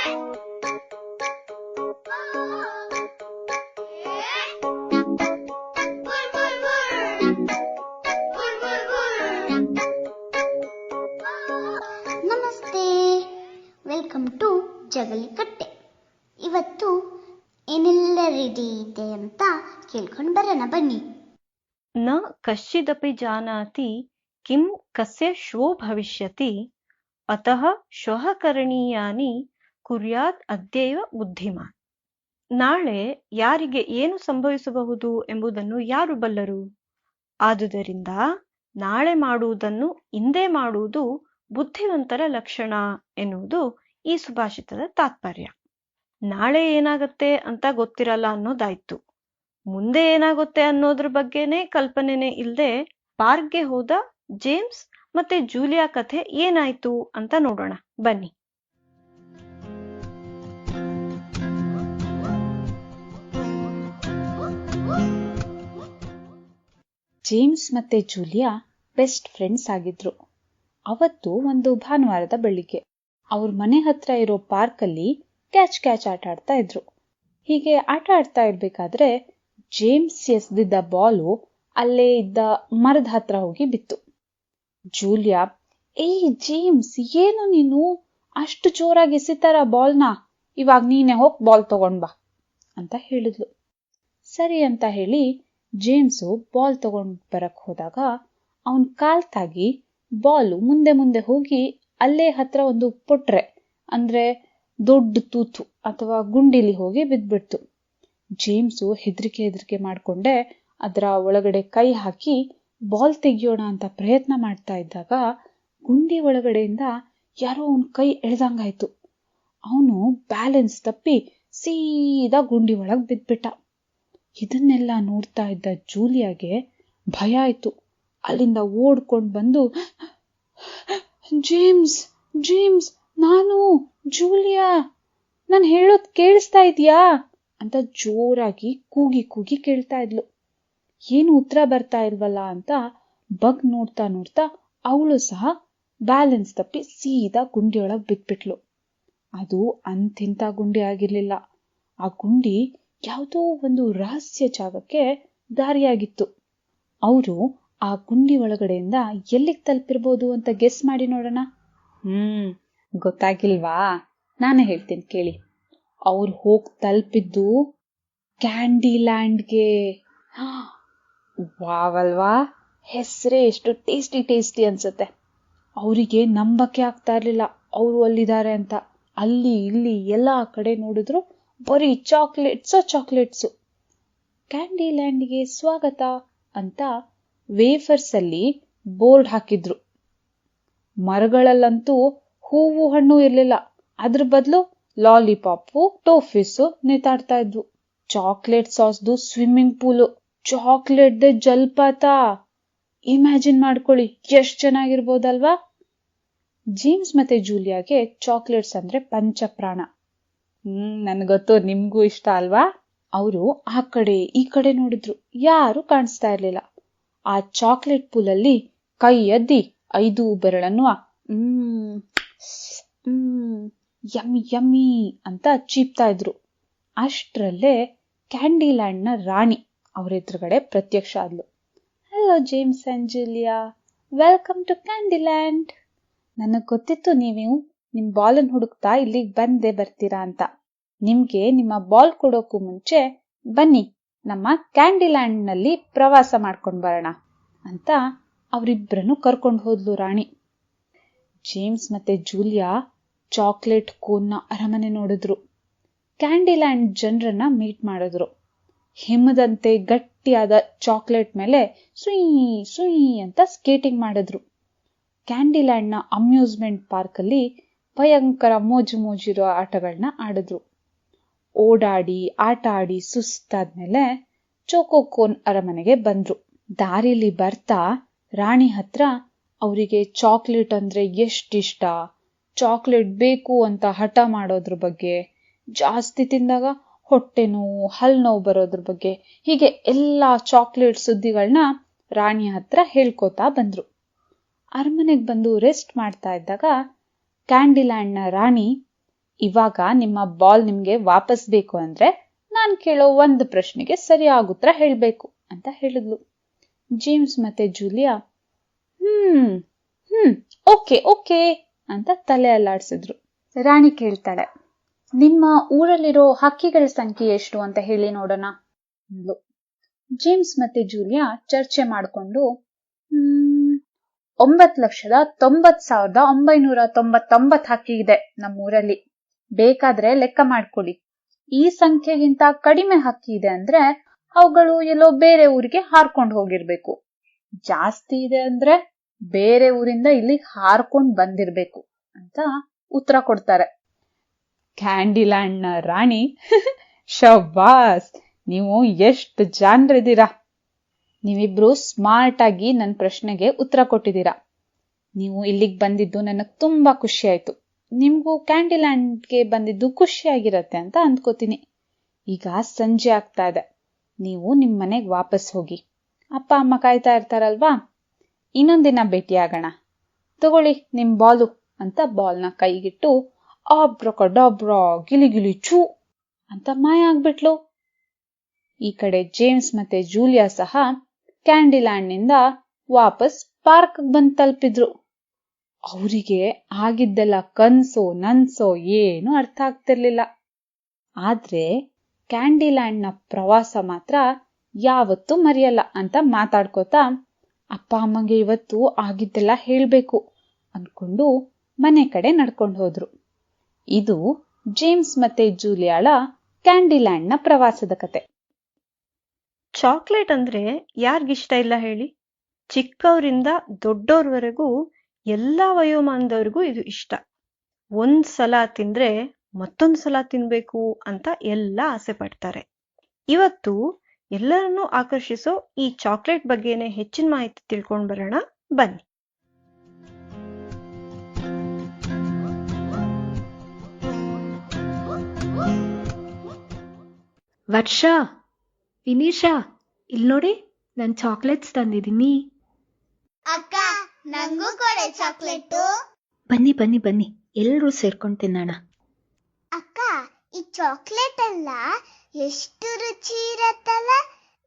ನಮಸ್ತೆ. Welcome to Jagalikatte. ಇವತ್ತು ಏನೆಲ್ಲ ರೆಡಿ ಇದೆ ಅಂತ ಕೇಳ್ಕೊಂಡು ಬರೋಣ, ಬನ್ನಿ. ನ ಕಶ್ಚಿದಪಿ ಜಾನಾತಿ ಕಿಂ ಕಸ್ಯ ಶೋ ಭವಿಷ್ಯತಿ. ಅತಃ ಶ್ವಃ ಕರಣೀಯಾನಿ ಕುರ್ಯಾತ್ ಅದ್ಯೈವ ಬುದ್ಧಿಮಾನ್. ನಾಳೆ ಯಾರಿಗೆ ಏನು ಸಂಭವಿಸಬಹುದು ಎಂಬುದನ್ನು ಯಾರು ಬಲ್ಲರು? ಆದುದರಿಂದ ನಾಳೆ ಮಾಡುವುದನ್ನು ಹಿಂದೆ ಮಾಡುವುದು ಬುದ್ಧಿವಂತರ ಲಕ್ಷಣ ಎನ್ನುವುದು ಈ ಸುಭಾಷಿತದ ತಾತ್ಪರ್ಯ. ನಾಳೆ ಏನಾಗತ್ತೆ ಅಂತ ಗೊತ್ತಿರಲ್ಲ ಅನ್ನೋದಾಯ್ತು. ಮುಂದೆ ಏನಾಗುತ್ತೆ ಅನ್ನೋದ್ರ ಬಗ್ಗೆನೇ ಕಲ್ಪನೆನೇ ಇಲ್ಲದೆ ಪಾರ್ಕ್ಗೆ ಹೋದ ಜೇಮ್ಸ್ ಮತ್ತೆ ಜೂಲಿಯಾ ಕಥೆ ಏನಾಯ್ತು ಅಂತ ನೋಡೋಣ. ಬನ್ನಿ. ಜೇಮ್ಸ್ ಮತ್ತೆ ಜೂಲಿಯಾ ಬೆಸ್ಟ್ ಫ್ರೆಂಡ್ಸ್ ಆಗಿದ್ರು. ಅವತ್ತು ಒಂದು ಭಾನುವಾರದ ಬೆಳಿಗ್ಗೆ ಅವ್ರ ಮನೆ ಹತ್ರ ಇರೋ ಪಾರ್ಕಲ್ಲಿ ಕ್ಯಾಚ್ ಕ್ಯಾಚ್ ಆಟ ಆಡ್ತಾ ಇದ್ರು. ಹೀಗೆ ಆಟ ಆಡ್ತಾ ಇರ್ಬೇಕಾದ್ರೆ ಜೇಮ್ಸ್ ಎಸ್ದಿದ್ದ ಬಾಲು ಅಲ್ಲೇ ಇದ್ದ ಮರದ ಹತ್ರ ಹೋಗಿ ಬಿತ್ತು. ಜೂಲಿಯಾ, ಏಯ್ ಜೇಮ್ಸ್, ಏನು ನೀನು? ಅಷ್ಟು ಜೋರಾಗಿ ಎಸಿತಾರ ಬಾಲ್ನ? ಇವಾಗ ನೀನೆ ಹೋಗಿ ಬಾಲ್ ತಗೊಂಡ್ ಬಾ ಅಂತ ಹೇಳಿದ್ಲು. ಸರಿ ಅಂತ ಹೇಳಿ ಜೇಮ್ಸು ಬಾಲ್ ತಗೊಂಡ್ ಬರಕ್ ಹೋದಾಗ ಅವನ್ ಕಾಲ್ ತಾಗಿ ಬಾಲು ಮುಂದೆ ಮುಂದೆ ಹೋಗಿ ಅಲ್ಲೇ ಹತ್ರ ಒಂದು ಪೊಟ್ರೆ, ಅಂದ್ರೆ ದೊಡ್ಡ ತೂತು ಅಥವಾ ಗುಂಡಿಲಿ ಹೋಗಿ ಬಿದ್ಬಿಡ್ತು. ಜೇಮ್ಸು ಹೆದರಿಕೆ ಹೆದರಿಕೆ ಮಾಡ್ಕೊಂಡೆ ಅದರ ಒಳಗಡೆ ಕೈ ಹಾಕಿ ಬಾಲ್ ತೆಗಿಯೋಣ ಅಂತ ಪ್ರಯತ್ನ ಮಾಡ್ತಾ ಇದ್ದಾಗ ಗುಂಡಿ ಒಳಗಡೆಯಿಂದ ಯಾರೋ ಅವನ ಕೈ ಎಳ್ದಂಗಾಯ್ತು. ಅವನು ಬ್ಯಾಲೆನ್ಸ್ ತಪ್ಪಿ ಸೀದಾ ಗುಂಡಿ ಒಳಗೆ ಬಿದ್ಬಿಟ್ಟ. ಇದನ್ನೆಲ್ಲ ನೋಡ್ತಾ ಇದ್ದ ಜೂಲಿಯಾಗೆ ಭಯ ಆಯ್ತು. ಅಲ್ಲಿಂದ ಓಡ್ಕೊಂಡು ಬಂದು, ಜೇಮ್ಸ್ ಜೇಮ್ಸ್, ನಾನು ಜೂಲಿಯಾ, ನಾನು ಹೇಳೋದ್ ಕೇಳಿಸ್ತಾ ಇದೆಯಾ? ಅಂತ ಜೋರಾಗಿ ಕೂಗಿ ಕೂಗಿ ಕೇಳ್ತಾ ಇದ್ಲು. ಏನು ಉತ್ತರ ಬರ್ತಾ ಇಲ್ವಲ್ಲ? ಅಂತ ಬಗ್ ನೋಡ್ತಾ ನೋಡ್ತಾ ಅವಳು ಸಹ ಬ್ಯಾಲೆನ್ಸ್ ತಪ್ಪಿ ಸೀದಾ ಗುಂಡಿಯೊಳಗೆ ಬಿದ್ಬಿಟ್ಲು ಅದು ಅಂತಿಂತ ಗುಂಡಿ ಆಗಿರ್ಲಿಲ್ಲ. ಆ ಗುಂಡಿ ಯಾವುದೋ ಒಂದು ರಹಸ್ಯ ಜಾಗಕ್ಕೆ ದಾರಿಯಾಗಿತ್ತು. ಅವರು ಆ ಗುಂಡಿ ಒಳಗಡೆಯಿಂದ ಎಲ್ಲಿಗೆ ತಲುಪಿರ್ಬೋದು ಅಂತ ಗೆಸ್ ಮಾಡಿ ನೋಡೋಣ? ಹ್ಮ್, ಗೊತ್ತಾಗಿಲ್ವಾ? ನಾನೇ ಹೇಳ್ತೀನಿ ಕೇಳಿ. ಅವ್ರು ಹೋಗಿ ತಲುಪಿದ್ದು ಕ್ಯಾಂಡಿ ಲ್ಯಾಂಡ್ಗೆ ವಾವಲ್ವಾ, ಹೆಸರೇ ಎಷ್ಟು ಟೇಸ್ಟಿ ಟೇಸ್ಟಿ ಅನ್ಸುತ್ತೆ. ಅವರಿಗೆ ನಂಬಕ್ಕೆ ಆಗ್ತಾ ಇರಲಿಲ್ಲ. ಅವರು ಅಲ್ಲಿದ್ದಾರೆ ಅಂತ. ಅಲ್ಲಿ, ಇಲ್ಲಿ ಎಲ್ಲಾ ಕಡೆ ನೋಡಿದ್ರು ಬರೀ ಚಾಕ್ಲೇಟ್ಸ್ ಚಾಕ್ಲೇಟ್ಸು. ಕ್ಯಾಂಡಿ ಲ್ಯಾಂಡ್ಗೆ ಸ್ವಾಗತ ಅಂತ ವೇಫರ್ಸ್ ಅಲ್ಲಿ ಬೋರ್ಡ್ ಹಾಕಿದ್ರು. ಮರಗಳಲ್ಲಂತೂ ಹೂವು ಹಣ್ಣು ಇರಲಿಲ್ಲ. ಅದ್ರ ಬದಲು ಲಾಲಿಪಾಪು, ಟೋಫಿಸು ನೇತಾಡ್ತಾ ಇದ್ವು. ಚಾಕ್ಲೇಟ್ ಸಾಸ್ದು ಸ್ವಿಮ್ಮಿಂಗ್ ಪೂಲು, ಚಾಕ್ಲೇಟ್ದೆ ಜಲಪಾತ. ಇಮ್ಯಾಜಿನ್ ಮಾಡ್ಕೊಳ್ಳಿ, ಎಷ್ಟು ಚೆನ್ನಾಗಿರ್ಬೋದಲ್ವಾ? ಜೀನ್ಸ್ ಮತ್ತೆ ಜೂಲಿಯಾಗೆ ಚಾಕ್ಲೇಟ್ಸ್ ಅಂದ್ರೆ ಪಂಚಪ್ರಾಣ. ಹ್ಮ್ ನನ್ಗೊತ್ತು ನಿಮ್ಗೂ ಇಷ್ಟ ಅಲ್ವಾ? ಅವರು ಆ ಕಡೆ, ಈ ಕಡೆ ನೋಡಿದ್ರು, ಯಾರು ಕಾಣಿಸ್ತಾ ಇರ್ಲಿಲ್ಲ. ಆ ಚಾಕ್ಲೇಟ್ ಪೂಲಲ್ಲಿ ಕೈ ಎದ್ದಿ ಐದು ಬೆರಳನ್ನು ಹ್ಮ್ ಹ್ಮ್, ಯಮ್ಮಿ ಯಮ್ಮಿ ಅಂತ ಚೀಪ್ತಾ ಇದ್ರು. ಅಷ್ಟರಲ್ಲೇ ನ ರಾಣಿ ಅವ್ರ ಎದುರುಗಡೆ ಪ್ರತ್ಯಕ್ಷ ಆದ್ಲು. Hello James and welcome to candy land ನನಗ್ ಗೊತ್ತಿತ್ತು ನೀವು ನಿಮ್ ಬಾಲನ್ನು ಹುಡುಕ್ತಾ ಇಲ್ಲಿಗೆ ಬಂದೇ ಬರ್ತೀರಾ ಅಂತ. ನಿಮ್ಗೆ ನಿಮ್ಮ ಬಾಲ್ ಕೊಡೋಕ್ಕೂ ಮುಂಚೆ ಬನ್ನಿ, ನಮ್ಮ ಕ್ಯಾಂಡಿಲ್ಯಾಂಡ್ನಲ್ಲಿ ಪ್ರವಾಸ ಮಾಡ್ಕೊಂಡ್ ಬರೋಣ ಅಂತ ಅವರಿಬ್ಬರನ್ನು ಕರ್ಕೊಂಡು ಹೋದ್ಲು ರಾಣಿ. ಜೇಮ್ಸ್ ಮತ್ತೆ ಜೂಲಿಯಾ ಚಾಕ್ಲೇಟ್ ಕೋನ್ನ ಅರಮನೆ ನೋಡಿದ್ರು. ಕ್ಯಾಂಡಿಲ್ಯಾಂಡ್ ಜನರನ್ನ ಮೀಟ್ ಮಾಡಿದ್ರು. ಹಿಮದಂತೆ ಗಟ್ಟಿಯಾದ ಚಾಕ್ಲೇಟ್ ಮೇಲೆ ಸುಯಿ ಸುಯಿ ಅಂತ ಸ್ಕೇಟಿಂಗ್ ಮಾಡಿದ್ರು. ಕ್ಯಾಂಡಿಲ್ಯಾಂಡ್ನ ಅಮ್ಯೂಸ್ಮೆಂಟ್ ಪಾರ್ಕ್ ಅಲ್ಲಿ ಭಯಂಕರ ಮೋಜು ಮೋಜಿರೋ ಆಟಗಳನ್ನ ಆಡಿದ್ರು. ಓಡಾಡಿ, ಆಟ ಆಡಿ ಸುಸ್ತಾದ್ಮೇಲೆ ಚೋಕೋಕೋನ್ ಅರಮನೆಗೆ ಬಂದ್ರು. ದಾರಿಲಿ ಬರ್ತಾ ರಾಣಿ ಹತ್ರ ಅವರಿಗೆ ಚಾಕ್ಲೇಟ್ ಅಂದ್ರೆ ಎಷ್ಟಿಷ್ಟ? ಚಾಕ್ಲೇಟ್ ಬೇಕು ಅಂತ ಹಠ ಮಾಡೋದ್ರ ಬಗ್ಗೆ, ಜಾಸ್ತಿ ತಿಂದಾಗ ಹೊಟ್ಟೆ ನೋವು, ಹಲ್ ನೋವು ಬರೋದ್ರ ಬಗ್ಗೆ, ಹೀಗೆ ಎಲ್ಲಾ ಚಾಕ್ಲೇಟ್ ಸುದ್ದಿಗಳನ್ನ ರಾಣಿ ಹತ್ರ ಹೇಳ್ಕೊತಾ ಬಂದ್ರು. ಅರಮನೆಗೆ ಬಂದು ರೆಸ್ಟ್ ಮಾಡ್ತಾ ಇದ್ದಾಗ ಕ್ಯಾಂಡಿಲ್ಯಾಂಡ್ನ ರಾಣಿ ಇವಾಗ ನಿಮ್ಮ ಬಾಲ್ ನಿಮಗೆ ವಾಪಸ್ ಬೇಕು ಅಂದ್ರೆ ನಾನು ಕೇಳೋ ಒಂದು ಪ್ರಶ್ನೆಗೆ ಸರಿಯಾದ ಉತ್ತರ ಹೇಳಬೇಕು ಅಂತ ಹೇಳಿದ್ಲು. ಜೇಮ್ಸ್ ಮತ್ತೆ Julia hmm hmm, okay okay ಅಂತ ತಲೆ ಅಲ್ಲಾಡ್ಸಿದ್ರು. ರಾಣಿ ಕೇಳ್ತಾಳೆ, ನಿಮ್ಮ ಊರಲ್ಲಿರೋ ಹಕ್ಕಿಗಳ ಸಂಖ್ಯೆ ಎಷ್ಟು ಅಂತ ಹೇಳಿ ನೋಡೋಣ. ಜೇಮ್ಸ್ ಮತ್ತೆ ಜೂಲಿಯಾ ಚರ್ಚೆ ಮಾಡಿಕೊಂಡು, ಹ್ಮ್ ಒಂಬತ್ ಲಕ್ಷದ ತೊಂಬತ್ ಸಾವಿರದ ಒಂಬೈನೂರ ತೊಂಬತ್ತೊಂಬತ್ ಹಕ್ಕಿ ಇದೆ ನಮ್ಮೂರಲ್ಲಿ. ಬೇಕಾದ್ರೆ ಲೆಕ್ಕ ಮಾಡ್ಕೊಳ್ಳಿ. ಈ ಸಂಖ್ಯೆಗಿಂತ ಕಡಿಮೆ ಹಕ್ಕಿ ಇದೆ ಅಂದ್ರೆ ಅವುಗಳು ಎಲ್ಲೋ ಬೇರೆ ಊರಿಗೆ ಹಾರ್ಕೊಂಡು ಹೋಗಿರ್ಬೇಕು. ಜಾಸ್ತಿ ಇದೆ ಅಂದ್ರೆ ಬೇರೆ ಊರಿಂದ ಇಲ್ಲಿ ಹಾರ್ಕೊಂಡ್ ಬಂದಿರ್ಬೇಕು ಅಂತ ಉತ್ತರ ಕೊಡ್ತಾರೆ. ಕ್ಯಾಂಡಿಲ್ಯಾಂಡ್ನ ರಾಣಿ ಶಬಾಸ್ ನೀವು ಎಷ್ಟು ಜಾನ್ರಿದ್ದೀರಾ? ನೀವಿಬ್ರು ಸ್ಮಾರ್ಟ್ ಆಗಿ ನನ್ನ ಪ್ರಶ್ನೆಗೆ ಉತ್ತರ ಕೊಟ್ಟಿದ್ದೀರಾ. ನೀವು ಇಲ್ಲಿಗೆ ಬಂದಿದ್ದು ನನಗೆ ತುಂಬಾ ಖುಷಿ ಆಯ್ತು ನಿಮಗೂ ಕ್ಯಾಂಡಿಲ್ಯಾಂಡ್ಗೆ ಬಂದಿದ್ದು ಖುಷಿಯಾಗಿರತ್ತೆ ಅಂತ ಅಂದ್ಕೋತೀನಿ. ಈಗ ಸಂಜೆ ಆಗ್ತಾ ಇದೆ. ನೀವು ನಿಮ್ಮ ಮನೆಗೆ ವಾಪಸ್ ಹೋಗಿ. ಅಪ್ಪ, ಅಮ್ಮ ಕಾಯ್ತಾ ಇರ್ತಾರಲ್ವಾ? ಇನ್ನೊಂದಿನ ಭೇಟಿಯಾಗೋಣ. ತಗೊಳ್ಳಿ ನಿಮ್ಮ ಬಾಲು ಅಂತ ಬಾಲ್ನ ಕೈಗಿಟ್ಟು ಆಬ್ರಕ ಡಾಬ್ರ ಗಿಲಿ ಗಿಲಿ ಚೂ ಅಂತ ಮಾಯ ಆಗ್ಬಿಟ್ಲು. ಈ ಕಡೆ ಜೇಮ್ಸ್ ಮತ್ತೆ ಜೂಲಿಯಾ ಸಹ ಕ್ಯಾಂಡಿಲ್ಯಾಂಡ್ನಿಂದ ವಾಪಸ್ ಪಾರ್ಕ್ ಬಂದು ತಲುಪಿದ್ರು. ಅವರಿಗೆ ಆಗಿದ್ದೆಲ್ಲ ಕನ್ಸೋ ನನ್ಸೋ ಏನು ಅರ್ಥ ಆಗ್ತಿರ್ಲಿಲ್ಲ. ಆದ್ರೆ ಕ್ಯಾಂಡಿಲ್ಯಾಂಡ್ನ ಪ್ರವಾಸ ಮಾತ್ರ ಯಾವತ್ತೂ ಮರೆಯಲ್ಲ ಅಂತ ಮಾತಾಡ್ಕೋತಾ ಅಪ್ಪ ಅಮ್ಮಗೆ ಇವತ್ತು ಆಗಿದ್ದೆಲ್ಲ ಹೇಳಬೇಕು ಅನ್ಕೊಂಡು ಮನೆ ಕಡೆ ನಡ್ಕೊಂಡು ಹೋದ್ರು. ಇದು ಜೇಮ್ಸ್ ಮತ್ತೆ ಜೂಲಿಯಾಳ ಕ್ಯಾಂಡಿಲ್ಯಾಂಡ್ನ ಪ್ರವಾಸದ ಕತೆ. ಚಾಕ್ಲೇಟ್ ಅಂದ್ರೆ ಯಾರಿಗಿಷ್ಟ ಇಲ್ಲ ಹೇಳಿ? ಚಿಕ್ಕವರಿಂದ ದೊಡ್ಡೋರ್ವರೆಗೂ ಎಲ್ಲಾ ವಯೋಮಾನದವ್ರಿಗೂ ಇದು ಇಷ್ಟ. ಒಂದ್ ಸಲ ತಿಂದ್ರೆ ಮತ್ತೊಂದ್ ಸಲ ತಿನ್ಬೇಕು ಅಂತ ಎಲ್ಲ ಆಸೆ ಪಡ್ತಾರೆ. ಇವತ್ತು ಎಲ್ಲರನ್ನೂ ಆಕರ್ಷಿಸೋ ಈ ಚಾಕ್ಲೇಟ್ ಬಗ್ಗೆನೆ ಹೆಚ್ಚಿನ ಮಾಹಿತಿ ತಿಳ್ಕೊಂಡ್ ಬರೋಣ, ಬನ್ನಿ. ವರ್ಷ ವಿನೀಶಾ ಇಲ್ಲಿ ನೋಡಿ ನಾನು ಚಾಕ್ಲೇಟ್ಸ್ ತಂದಿದ್ದೀನಿ. ಅಕ್ಕ ನಂಗೂ ಕೊಡೆ ಚಾಕ್ಲೇಟು. ಬನ್ನಿ ಬನ್ನಿ ಬನ್ನಿ ಎಲ್ಲರೂ ಸೇರ್ಕೊಂಡು ತಿನ್ನೋಣ. ಅಕ್ಕ ಈ ಚಾಕ್ಲೇಟ್ ಎಲ್ಲ ಎಷ್ಟು ರುಚಿ ಇರತ್ತಲ್ಲ?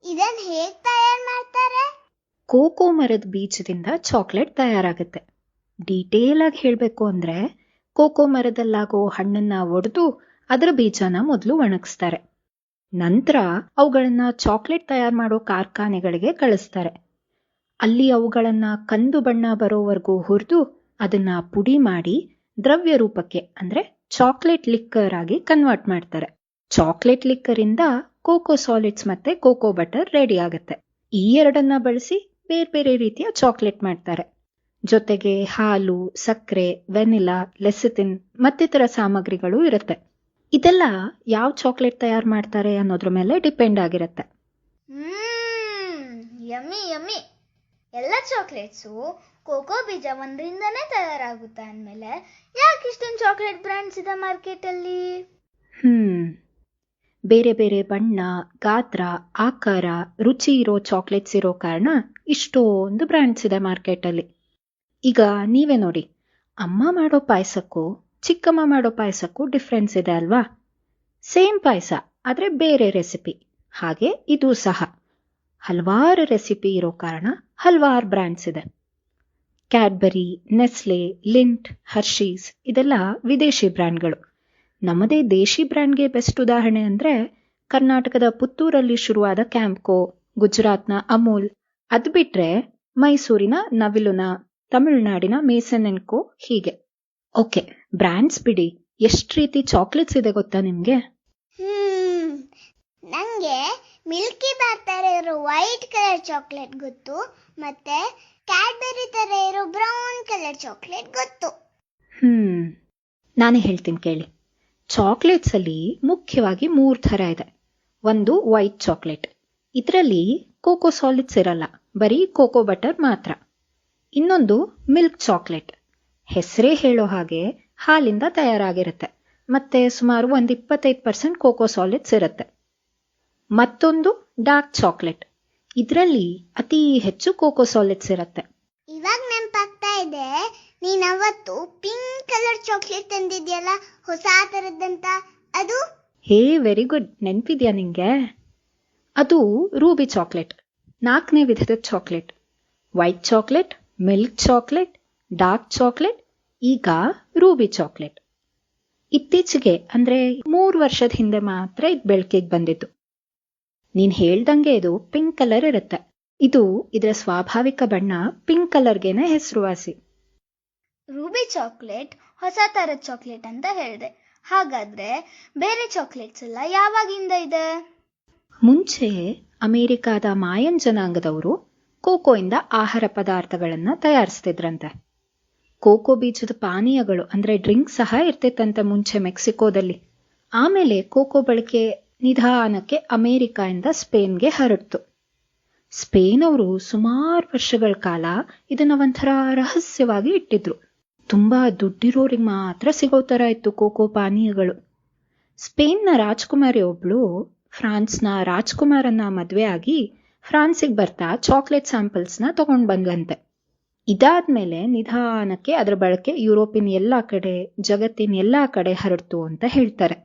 ಇದನ್ನ ಹೇಗ್ ತಯಾರು ಮಾಡ್ತಾರೆ? ಕೋಕೋ ಮರದ ಬೀಜದಿಂದ ಚಾಕ್ಲೇಟ್ ತಯಾರಾಗುತ್ತೆ. ಡೀಟೇಲ್ ಆಗಿ ಹೇಳಬೇಕು ಅಂದ್ರೆ ಕೋಕೋ ಮರದಲ್ಲಾಗೋ ಹಣ್ಣನ್ನ ಒಡೆದು ಅದರ ಬೀಜನ ಮೊದಲು ಒಣಗಿಸ್ತಾರೆ. ನಂತರ ಅವುಗಳನ್ನ ಚಾಕ್ಲೇಟ್ ತಯಾರು ಮಾಡೋ ಕಾರ್ಖಾನೆಗಳಿಗೆ ಕಳಿಸ್ತಾರೆ. ಅಲ್ಲಿ ಅವುಗಳನ್ನ ಕಂದು ಬಣ್ಣ ಬರೋವರೆಗೂ ಹುರಿದು ಅದನ್ನ ಪುಡಿ ಮಾಡಿ ದ್ರವ್ಯ ರೂಪಕ್ಕೆ, ಅಂದ್ರೆ ಚಾಕ್ಲೇಟ್ ಲಿಕ್ಕರ್ ಆಗಿ ಕನ್ವರ್ಟ್ ಮಾಡ್ತಾರೆ. ಚಾಕ್ಲೇಟ್ ಲಿಕ್ಕರ್ ಇಂದ ಕೋಕೋ ಸಾಲಿಡ್ಸ್ ಮತ್ತೆ ಕೋಕೋ ಬಟರ್ ರೆಡಿ ಆಗುತ್ತೆ. ಈ ಎರಡನ್ನ ಬಳಸಿ ಬೇರೆ ಬೇರೆ ರೀತಿಯ ಚಾಕ್ಲೇಟ್ ಮಾಡ್ತಾರೆ. ಜೊತೆಗೆ ಹಾಲು, ಸಕ್ಕರೆ, ವೆನಿಲಾ ಲೆಸಿತಿನ್ ಮತ್ತಿತರ ಸಾಮಗ್ರಿಗಳು ಇರುತ್ತೆ. ಇದೆಲ್ಲ ಯಾವ ಚಾಕ್ಲೇಟ್ ತಯಾರು ಮಾಡ್ತಾರೆ ಅನ್ನೋದ್ರ ಮೇಲೆ ಡಿಪೆಂಡ್ ಆಗಿರುತ್ತೆ. ಹ್ಮ್ ಯಮ್ಮಿ ಯಮ್ಮಿ ಎಲ್ಲ ಚಾಕ್ಲೇಟ್ಸು ಕೋಕೋ ಬೀಜ ಒಂದರಿಂದನೇ ತಯಾರಾಗುತ್ತೆ ಅಂದಮೇಲೆ ಯಾಕೆ ಇಷ್ಟೊಂದು ಚಾಕ್ಲೇಟ್ ಬ್ರ್ಯಾಂಡ್ಸ್ ಇದೆ ಮಾರ್ಕೆಟಲ್ಲಿ ಹ್ಮ್ ಬೇರೆ ಬೇರೆ ಬಣ್ಣ ಗಾತ್ರ ಆಕಾರ ರುಚಿ ಇರೋ ಚಾಕ್ಲೇಟ್ಸ್ ಇರೋ ಕಾರಣ ಇಷ್ಟೊಂದು ಬ್ರ್ಯಾಂಡ್ಸ್ ಇದೆ ಮಾರ್ಕೆಟಲ್ಲಿ ಈಗ ನೀವೇ ನೋಡಿ ಅಮ್ಮ ಮಾಡೋ ಪಾಯಸಕ್ಕೂ ಚಿಕ್ಕಮ್ಮ ಮಾಡೋ ಪಾಯಸಕ್ಕೂ ಡಿಫ್ರೆನ್ಸ್ ಇದೆ ಅಲ್ವಾ? ಸೇಮ್ ಪಾಯಸ, ಆದರೆ ಬೇರೆ ರೆಸಿಪಿ ಹಾಗೆ ಇದು ಸಹ. ಹಲವಾರು ರೆಸಿಪಿ ಇರೋ ಕಾರಣ ಹಲವಾರು ಬ್ರ್ಯಾಂಡ್ಸ್ ಇದೆ. ಕ್ಯಾಡ್ಬರಿ ನೆಸ್ಲೆ ಲಿಂಟ್ ಹರ್ಷೀಸ್ ಇದೆಲ್ಲ ವಿದೇಶಿ ಬ್ರ್ಯಾಂಡ್ಗಳು ನಮ್ಮದೇ ದೇಶಿ ಬ್ರ್ಯಾಂಡ್ಗೆ ಬೆಸ್ಟ್ ಉದಾಹರಣೆ ಅಂದರೆ ಕರ್ನಾಟಕದ ಪುತ್ತೂರಲ್ಲಿ ಶುರುವಾದ ಕ್ಯಾಂಪ್ಕೋ ಗುಜರಾತ್ನ ಅಮೂಲ್ ಅದು ಬಿಟ್ಟರೆ ಮೈಸೂರಿನ ನವಿಲುನ, ತಮಿಳುನಾಡಿನ ಮೇಸನ್ ಎನ್ಕೋ ಹೀಗೆ. ಓಕೆ ಬ್ರ್ಯಾಂಡ್ಸ್ ಬಿಡಿ. ಎಷ್ಟು ರೀತಿ ಚಾಕ್ಲೇಟ್ಸ್ ಇದೆ ಗೊತ್ತಾ ನಿಮಗೆ? ಹ್ಮ್ ನಂಗೆ ಮಿಲ್ಕಿ ಬಾರ್ ತರ ಇರೋ ವೈಟ್ ಕಲರ್ ಚಾಕ್ಲೇಟ್ ಗೊತ್ತು ಮತ್ತೆ ಕ್ಯಾಡ್ಬರಿ ತರ ಇರೋ ಬ್ರೌನ್ ಕಲರ್ ಚಾಕ್ಲೇಟ್ ಗೊತ್ತು. ಹ್ಮ್ ನಾನೇ ಹೇಳ್ತೀನಿ ಕೇಳಿ. ಚಾಕ್ಲೇಟ್ಸ್ ಅಲ್ಲಿ ಮುಖ್ಯವಾಗಿ ಮೂರ್ ತರ ಇದೆ. ಒಂದು ವೈಟ್ ಚಾಕ್ಲೇಟ್. ಇದರಲ್ಲಿ ಕೋಕೋ ಸಾಲಿಡ್ಸ್ ಇರಲ್ಲ ಬರೀ ಕೋಕೋ ಬಟರ್ ಮಾತ್ರ. ಇನ್ನೊಂದು ಮಿಲ್ಕ್ ಚಾಕ್ಲೇಟ್. ಹೆಸರೇ ಹೇಳೋ ಹಾಗೆ ಹಾಲಿಂದ ತಯಾರಾಗಿರುತ್ತೆ. ಮತ್ತೆ ಸುಮಾರು ಒಂದು ಇಪ್ಪತ್ತೈದು ಪರ್ಸೆಂಟ್ ಕೋಕೋ ಸಾಲಿಡ್ಸ್ ಇರುತ್ತೆ. ಮತ್ತೊಂದು ಡಾರ್ಕ್ ಚಾಕ್ಲೇಟ್ ಇದರಲ್ಲಿ ಅತಿ ಹೆಚ್ಚು ಕೋಕೋ ಸಾಲಿಡ್ಸ್ ಇರುತ್ತೆ. ಇವಾಗ ನೆನಪಾಗ್ತಾ ಇದೆ ನೀನ್ ಅವತ್ತು ಪಿಂಕ್ ಕಲರ್ ಚಾಕ್ಲೇಟ್ ತಂದಿದ್ಯಲ್ಲ ಹೊಸ ಥರದ್ದಂತ ಅದು? ಹೇ ವೆರಿ ಗುಡ್ ನೆನ್ಪಿದ್ಯಾ ನಿಂಗೆ? ಅದು ರೂಬಿ ಚಾಕ್ಲೇಟ್ ನಾಲ್ಕನೇ ವಿಧದ chocolate white chocolate milk chocolate dark chocolate ಈಗ ರೂಬಿ ಚಾಕ್ಲೇಟ್ ಇತ್ತೀಚೆಗೆ ಅಂದ್ರೆ ಮೂರು ವರ್ಷದ ಹಿಂದೆ ಮಾತ್ರ ಇದು ಬೆಳಕಿಗೆ ಬಂದಿತ್ತು ನೀನ್ ಹೇಳ್ದಂಗೆ ಇದು ಪಿಂಕ್ ಕಲರ್ ಇರುತ್ತೆ. ಇದು ಇದರ ಸ್ವಾಭಾವಿಕ ಬಣ್ಣ ಪಿಂಕ್ ಕಲರ್ಗೆನೆ ಹೆಸರುವಾಸಿ. ರೂಬಿ ಚಾಕ್ಲೇಟ್ ಹೊಸ ತರದ ಚಾಕ್ಲೇಟ್ ಅಂತ ಹೇಳಿದೆ. ಹಾಗಾದ್ರೆ ಬೇರೆ ಚಾಕ್ಲೇಟ್ಸ್ ಎಲ್ಲ ಯಾವಾಗಿಂದ ಇದೆ? ಮುಂಚೆ ಅಮೆರಿಕಾದ ಮಾಯನ್ ಜನಾಂಗದವರು ಕೋಕೋಯಿಂದ ಆಹಾರ ಪದಾರ್ಥಗಳನ್ನ ತಯಾರಿಸ್ತಿದ್ರಂತೆ. ಕೋಕೋ ಬೀಜದ ಪಾನೀಯಗಳು ಅಂದ್ರೆ ಡ್ರಿಂಕ್ ಸಹ ಇರ್ತಿತ್ತಂತೆ ಮುಂಚೆ ಮೆಕ್ಸಿಕೋದಲ್ಲಿ. ಆಮೇಲೆ ಕೋಕೋ ಬಳಕೆ ನಿಧಾನಕ್ಕೆ ಅಮೆರಿಕಾಯಿಂದ ಸ್ಪೇನ್ಗೆ ಹರಡ್ತು. ಸ್ಪೇನ್ ಅವರು ಸುಮಾರು ವರ್ಷಗಳ ಕಾಲ ಇದನ್ನ ಒಂಥರ ರಹಸ್ಯವಾಗಿ ಇಟ್ಟಿದ್ರು. ತುಂಬಾ ದುಡ್ಡಿರೋರಿಗೆ ಮಾತ್ರ ಸಿಗೋ ತರ ಇತ್ತು ಕೋಕೋ ಪಾನೀಯಗಳು. ಸ್ಪೇನ್ನ ರಾಜ್ಕುಮಾರಿ ಒಬ್ಳು ಫ್ರಾನ್ಸ್ನ ರಾಜ್ಕುಮಾರನ್ನ ಮದುವೆ ಆಗಿ ಫ್ರಾನ್ಸಿಗೆ ಬರ್ತಾ ಚಾಕ್ಲೇಟ್ ಸ್ಯಾಂಪಲ್ಸ್ನ ತಗೊಂಡ್ ಬಂದ್ಲಂತೆ ಇದಾದ್ಮೇಲೆ ನಿಧಾನಕ್ಕೆ ಅದರ ಬಳಕೆ ಯುರೋಪಿನ ಎಲ್ಲಾ ಕಡೆ ಜಗತ್ತಿನ ಎಲ್ಲಾ ಕಡೆ ಹರಡ್ತು ಅಂತ ಹೇಳ್ತಾರೆ.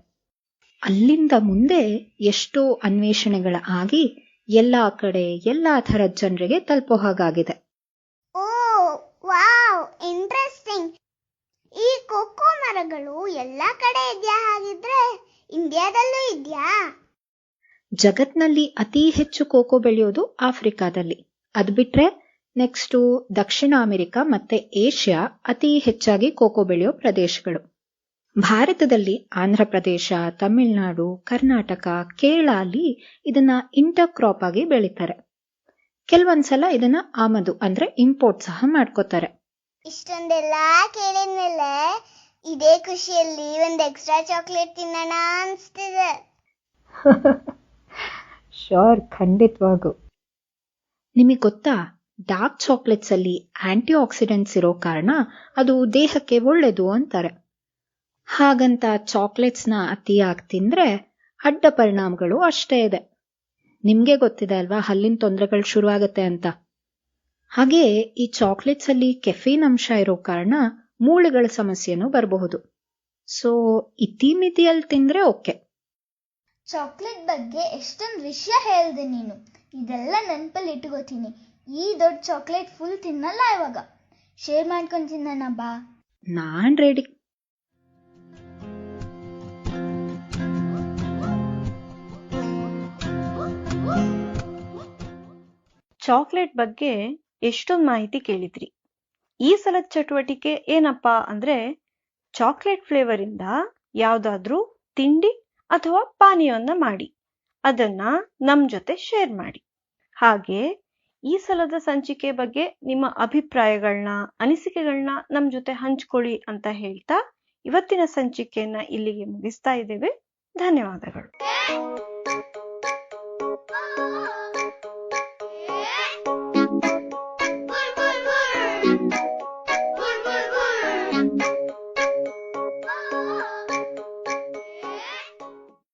ಅಲ್ಲಿಂದ ಮುಂದೆ ಎಷ್ಟೋ ಅನ್ವೇಷಣೆಗಳ ಆಗಿ ಎಲ್ಲಾ ಕಡೆ ಎಲ್ಲಾ ಥರದ ಜನರಿಗೆ ತಲುಪೋ ಹಾಗಾಗಿದೆ. ಓ ವಾವ್ ಇಂಟ್ರೆಸ್ಟಿಂಗ್ ಈ ಕೊಕ್ಕೋ ಮರಗಳು ಎಲ್ಲಾ ಕಡೆ ಇದೆಯಾ ಹಾಗಿದ್ರೆ ಇಂಡಿಯಾದಲ್ಲೂ ಇದೆಯಾ? ಜಗತ್ನಲ್ಲಿ ಅತಿ ಹೆಚ್ಚು ಕೋಕೋ ಬೆಳೆಯೋದು ಆಫ್ರಿಕಾದಲ್ಲಿ. ಅದ್ ಬಿಟ್ರೆ ನೆಕ್ಸ್ಟು ದಕ್ಷಿಣ ಅಮೆರಿಕ ಮತ್ತೆ ಏಷ್ಯಾ ಅತಿ ಹೆಚ್ಚಾಗಿ ಕೋಕೋ ಬೆಳೆಯೋ ಪ್ರದೇಶಗಳು. ಭಾರತದಲ್ಲಿ ಆಂಧ್ರ ಪ್ರದೇಶ ತಮಿಳುನಾಡು ಕರ್ನಾಟಕ ಕೇರಳ ಅಲ್ಲಿ ಇದನ್ನ ಇಂಟರ್ ಕ್ರಾಪ್ ಆಗಿ ಬೆಳೀತಾರೆ. ಕೆಲವೊಂದ್ಸಲ ಇದನ್ನ ಆಮದು ಅಂದ್ರೆ ಇಂಪೋರ್ಟ್ ಸಹ ಮಾಡ್ಕೋತಾರೆ. ಇಷ್ಟೊಂದೆಲ್ಲ ಕೇಳಿದ್ಮೇಲೆ ಇದೇ ಖುಷಿಯಲ್ಲಿ ಒಂದು ಎಕ್ಸ್ಟ್ರಾ ಚಾಕ್ಲೇಟ್ ತಿನ್ನೋಣ ಅನ್ಸ್ತಿದೆ. ಶೋರ್ ಖಂಡಿತವಾಗೂ. ನಿಮಗೆ ಗೊತ್ತಾ? ಡಾರ್ಕ್ ಚಾಕ್ಲೇಟ್ಸ್ ಅಲ್ಲಿ ಆಂಟಿ ಆಕ್ಸಿಡೆಂಟ್ಸ್ ಇರೋ ಕಾರಣ ಅದು ದೇಹಕ್ಕೆ ಒಳ್ಳೆಯದು ಅಂತಾರೆ. ಹಾಗಂತ ಚಾಕ್ಲೇಟ್ಸ್ನ ಅತಿಯಾಗಿ ತಿಂದ್ರೆ ಅಡ್ಡ ಪರಿಣಾಮಗಳು ಅಷ್ಟೇ ಇದೆ. ನಿಮ್ಗೆ ಗೊತ್ತಿದೆ ಅಲ್ವಾ ಹಲ್ಲಿನ ತೊಂದರೆಗಳು ಶುರುವಾಗತ್ತೆ ಅಂತ. ಹಾಗೆ ಈ ಚಾಕ್ಲೇಟ್ಸ್ ಅಲ್ಲಿ ಕೆಫೀನ್ ಅಂಶ ಇರೋ ಕಾರಣ ಮೂಳೆಗಳ ಸಮಸ್ಯೆನೂ ಬರಬಹುದು. ಸೊ ಇತಿಮಿತಿಯಲ್ಲಿ ತಿಂದ್ರೆ ಓಕೆ. ಚಾಕ್ಲೇಟ್ ಬಗ್ಗೆ ಎಷ್ಟೊಂದು ವಿಷಯ ಹೇಳ್ದೆ ನೀನು. ಇದೆಲ್ಲ ನೆನಪಲ್ಲಿ ಇಟ್ಕೋತೀನಿ. ಈ ದೊಡ್ಡ ಚಾಕ್ಲೇಟ್ ಫುಲ್ ತಿನ್ನಲ್ಲ ಇವಾಗ. ಶೇರ್ ಮಾಡ್ಕೊಂಡು ತಿನ್ನೋಣ ಬಾ. ನಾನ್ ರೆಡಿ ಚಾಕ್ಲೇಟ್ ಬಗ್ಗೆ ಎಷ್ಟೊಂದು ಮಾಹಿತಿ ಕೇಳಿದ್ರಿ. ಈ ಸಲದ ಚಟುವಟಿಕೆ ಏನಪ್ಪಾ ಅಂದ್ರೆ ಚಾಕ್ಲೇಟ್ ಫ್ಲೇವರ್ ಇಂದ ಯಾವ್ದಾದ್ರೂ ತಿಂಡಿ ಅಥವಾ ಪಾನೀಯವನ್ನ ಮಾಡಿ. ಅದನ್ನ ನಮ್ ಜೊತೆ ಶೇರ್ ಮಾಡಿ. ಹಾಗೆ ಈ ಸಲದ ಸಂಚಿಕೆ ಬಗ್ಗೆ ನಿಮ್ಮ ಅಭಿಪ್ರಾಯಗಳನ್ನ ಅನಿಸಿಕೆಗಳನ್ನ ನಮ್ ಜೊತೆ ಹಂಚ್ಕೊಳ್ಳಿ ಅಂತ ಹೇಳ್ತಾ ಇವತ್ತಿನ ಸಂಚಿಕೆಯನ್ನ ಇಲ್ಲಿಗೆ ಮುಗಿಸ್ತಾ ಇದ್ದೇವೆ. ಧನ್ಯವಾದಗಳು.